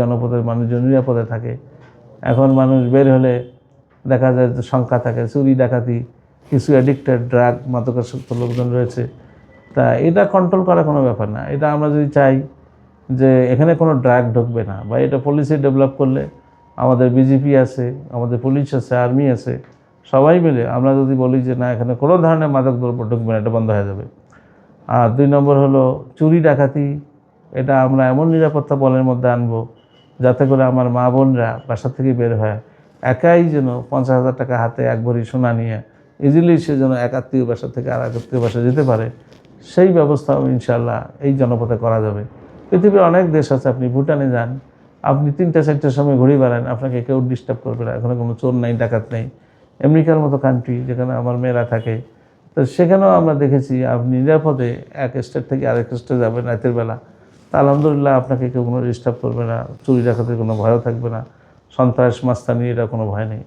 জনপদের মানুষজন নিরাপদে থাকে। এখন মানুষ বের হলে দেখা যায় যে শঙ্কা থাকে, চুরি, ডাকাতি, কিছু অ্যাডিক্টেড ড্রাগ মাদকাসক্ত লোকজন রয়েছে। তা এটা কন্ট্রোল করা কোনো ব্যাপার না। এটা আমরা যদি চাই যে এখানে কোনো ড্রাগ ঢুকবে না, বা এটা পলিসি ডেভেলপ করলে আমাদের বিজেপি আছে, আমাদের পুলিশ আছে আর্মি আছে, সবাই মিলে আমরা যদি বলি যে না, এখানে কোনো ধরনের মাদক দ্রব্য ঢুকবে না, এটা বন্ধ হয়ে যাবে। আর দুই নম্বর হলো চুরি, ডাকাতি, এটা আমরা এমন নিরাপত্তা বলের মধ্যে আনব যাতে করে আমার মা বোনরা বাসা থেকে বের হয়। একাই যেন পঞ্চাশ হাজার টাকা হাতে এক ভরি সোনা নিয়ে ইজিলি সে যেন এক আত্মীয় বাসা থেকে আর এক আত্মীয় বাসা যেতে পারে, সেই ব্যবস্থাও ইনশাল্লাহ এই জনপথে করা যাবে। পৃথিবীর অনেক দেশ আছে, আপনি ভুটানে যান, আপনি তিনটা চারটার সময় ঘুরে বেড়ান, আপনাকে কেউ ডিস্টার্ব করবে না, এখানে কোনো চোর নাই, ডাকাত নেই। আমেরিকার মতো কান্ট্রি যেখানে আমার মেয়েরা থাকে, তো সেখানেও আমরা দেখেছি, আপনি নিরাপদে এক স্টেট থেকে আরেক স্টেট যাবেন রাতের বেলা। তা আলহামদুলিল্লাহ আপনাকে কেউ কোনো ডিস্টার্ব করবে না, চুরি ডাকাতের কোনো ভয়ও থাকবে না, সন্ত্রাস, মাস্তানি এটা কোনো ভয় নেই।